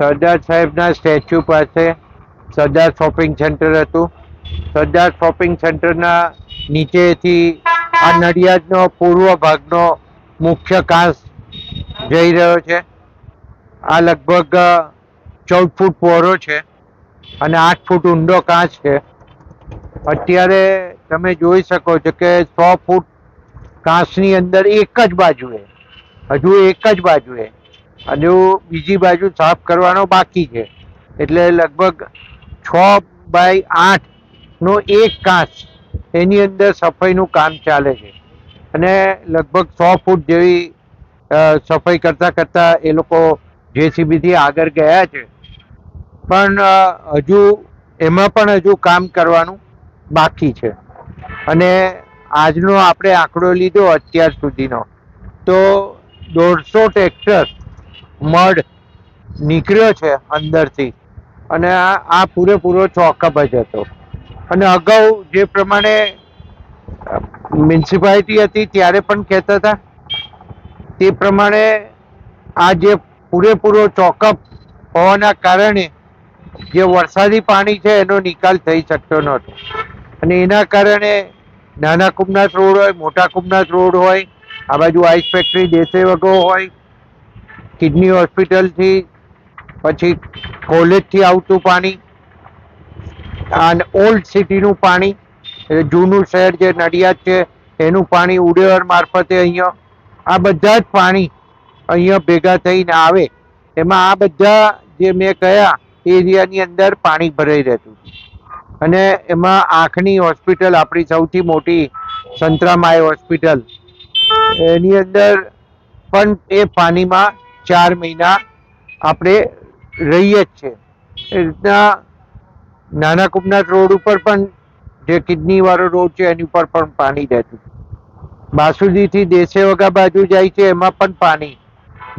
સરદાર સાહેબના સ્ટેચ્યુ પાસે સરદાર shopping centre હતું. સરદાર શોપિંગ સેન્ટરના નીચેથી આ નડિયાદનો પૂર્વ ભાગનો મુખ્ય કાંસ જઈ રહ્યો છે. આ લગભગ ચૌદ ફૂટ પહોળો છે અને આઠ ફૂટ ઊંડો કાંસ છે. અત્યારે તમે જોઈ શકો છો કે સો ફૂટ કાંસની અંદર એક જ બાજુએ, હજુ એક જ બાજુએ હજુ બીજી બાજુ સાફ કરવાનો બાકી છે. એટલે લગભગ છ બાય આઠ નો એક કાચ એની અંદર સફાઈનું કામ ચાલે છે. અને લગભગ સો ફૂટ જેવી સફાઈ કરતા કરતા એ લોકો જેસીબીથી આગળ ગયા છે. પણ હજુ એમાં પણ હજુ કામ કરવાનું બાકી છે. અને આજનો આપણે આંકડો લીધો અત્યાર સુધીનો. તો દોઢસો ટ્રેક્ટર મડ નીકળ્યો છે અંદરથી. અને આ પૂરેપૂરો ચોકઅપ જ હતો. અને અગાઉ જે પ્રમાણે મ્યુનિસિપાલિટી હતી ત્યારે પણ કહેતા હતા, તે પ્રમાણે આ જે પૂરેપૂરો ચોકઅપ હોવાના કારણે જે વરસાદી પાણી છે એનો નિકાલ થઈ શકતો નહોતો. અને એના કારણે નાના કુંભનાથ રોડ હોય, મોટા કુંભનાથ રોડ હોય, આ બાજુ આઈસ ફેક્ટરી દેસે વગો હોય કિડની હોસ્પિટલથી, પછી કોલેજથી આવતું પાણી, અને ઓલ્ડ સિટીનું પાણી, એટલે જૂનું શહેર જે નડિયાદ છે, એનું પાણી ઉડેવર મારફતે અહીંયા, આ બધા જ પાણી અહીંયા ભેગા થઈને આવે. એમાં આ બધા જે મેં કહ્યા એરિયાની અંદર પાણી ભરાઈ રહેતું. અને એમાં આંખની હોસ્પિટલ આપણી સૌથી મોટી સંતરામાય હોસ્પિટલ. એની અંદર પણ એ પાણીમાં ચાર મહિના આપણે રહીએ જ છે એ રીતના નાના કુમનાથ રોડ ઉપર પણ જે કિડની વાળો રોડ છે એની ઉપર પણ પાણી રહેતું બાસુદીથી દેસે વગા બાજુ જાય છે એમાં પણ પાણી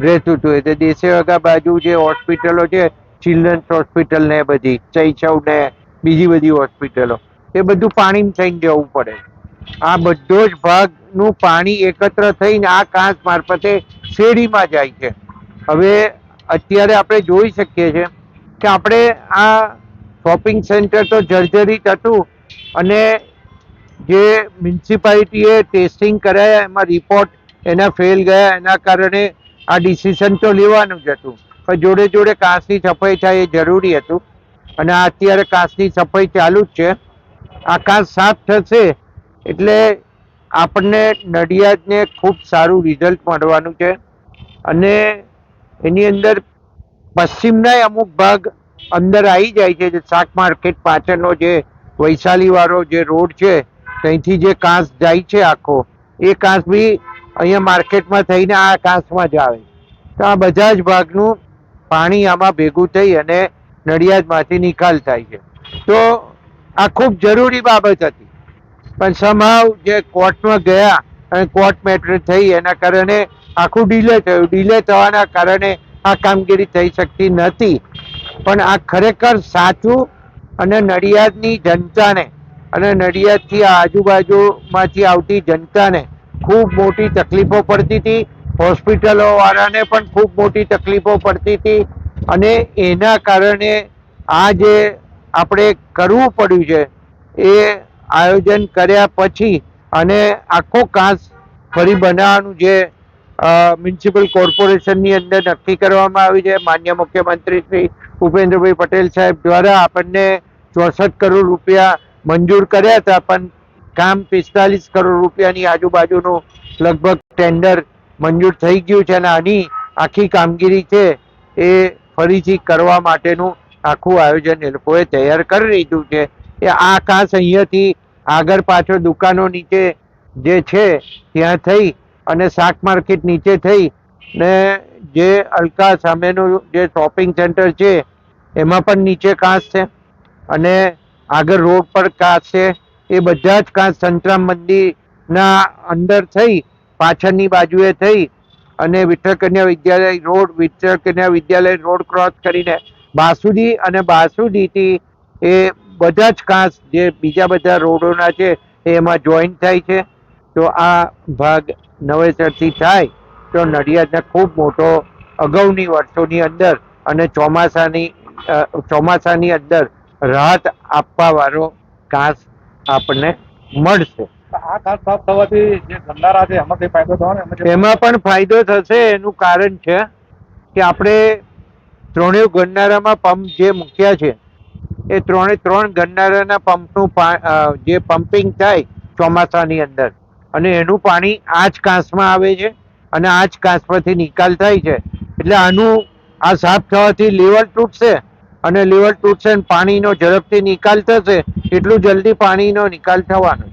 રહેતું હતું. એટલે દેસે વગા બાજુ જે હોસ્પિટલો છે ચિલ્ડ્રન્સ હોસ્પિટલ ને બધી ચૈચવ ને બીજી બધી હોસ્પિટલો, એ બધું પાણી થઈને જવું પડે. આ બધો જ ભાગનું પાણી એકત્ર થઈને આ કાંસ મારફતે શેરીમાં જાય છે. હવે અત્યારે આપણે જોઈ શકીએ છીએ કે આપણે આ શોપિંગ સેન્ટર તો જર્જરિત હતું અને જે મ્યુનિસિપાલિટીએ ટેસ્ટિંગ કરાયા, એમાં રિપોર્ટ એના ફેલ ગયા, એના કારણે આ ડિસિઝન તો લેવાનું જ હતું. પણ જોડે જોડે કાંસની સફાઈ થાય એ જરૂરી હતું અને અત્યારે કાંસની સફાઈ ચાલુ જ છે. આ કાંસ સાફ થશે એટલે આપણને નડિયાદને ખૂબ સારું રિઝલ્ટ મળવાનું છે અને એની અંદર પશ્ચિમનાય અમુક ભાગ અંદર આવી જાય છે, જે શાક માર્કેટ પાછળનો જે વૈશાલી વાળો જે રોડ છે, ત્યાંથી જે કાંસ જાય છે આખો, એ કાંસ બી અહીંયા માર્કેટમાં થઈને આ કાંસમાં જ આવે તો આ બધા જ ભાગનું પાણી આમાં ભેગું થઈ અને નડિયાદમાંથી નિકાલ થાય છે. તો આ ખૂબ જરૂરી બાબત હતી. પણ સમાવ જે કોર્ટમાં ગયા અને કોર્ટ મેટર થઈ, એના કારણે આખું ડીલે થયું. ડીલે થવાના કારણે આ કામગીરી થઈ શકતી નથી. પણ આ ખરેખર સાચું અને નડિયાદની જનતાને અને નડિયાદથી આજુબાજુમાંથી આવતી જનતાને ખૂબ મોટી તકલીફો પડતી હતી. હોસ્પિટલો વાળાને પણ ખૂબ મોટી તકલીફો પડતી હતી. અને એના કારણે આ જે આપણે કરવું પડ્યું છે, એ આયોજન કર્યા પછી અને આખો કાંસ ફરી બનાવવાનું જે મ્યુનિસિપલ કોર્પોરેશનની અંદર નક્કી કરવામાં આવી છે. માન્ય મુખ્યમંત્રી શ્રી ભૂપેન્દ્રભાઈ પટેલ સાહેબ દ્વારા આપણને ચોસઠ કરોડ રૂપિયા મંજૂર કર્યા હતા, પણ કામ પિસ્તાલીસ કરોડ રૂપિયાની આજુબાજુનું લગભગ ટેન્ડર મંજૂર થઈ ગયું છે અને આની આખી કામગીરી છે એ ફરીથી કરવા માટેનું આખું આયોજન એ લોકોએ તૈયાર કરી લીધું છે. એ આ કાંસ અહીંયાથી આગળ પાછળ દુકાનો નીચે જે છે, ત્યાં થઈ અને શાક માર્કેટ નીચે થઈ ને જે અલકા સામેનું જે શોપિંગ સેન્ટર છે, એમાં પણ નીચે કાંસ છે અને આગળ રોડ પર કાંસ છે. એ બધા જ કાંસ સંતરામ મંદિરના અંદર થઈ, પાછળની બાજુએ થઈ અને વિઠ્ઠલ કન્યા વિદ્યાલય રોડ વિઠ્ઠલ કન્યા વિદ્યાલય રોડ ક્રોસ કરીને બાસુદી અને બાસુદીથી એ બધા જ કાંસ જે બીજા બધા રોડોના છે એમાં જોઈન થાય છે. તો આ ભાગ નવેસરથી થાય તો નડિયાદને ખૂબ મોટો અગાઉની વર્ષોની અંદર અને ચોમાસાની ચોમાસાની અંદર રાહત આપવાવાળો ઘાસ આપણને મળશે. એમાં પણ ફાયદો થશે એનું કારણ છે કે આપણે ત્રણેય ગરનારામાં પંપ જે મૂક્યા છે એ ત્રણે ત્રણ ગરનારાના પંપનું જે પમ્પિંગ થાય ચોમાસાની અંદર અને એનું પાણી આ જ કાંસમાં આવે છે અને આ જ કાંસમાંથી નિકાલ થાય છે. એટલે આનું આ સાફ થવાથી લેવલ તૂટશે અને લેવલ તૂટશે પાણીનો ઝડપથી નિકાલ થશે, એટલું જલ્દી પાણીનો નિકાલ થવાનો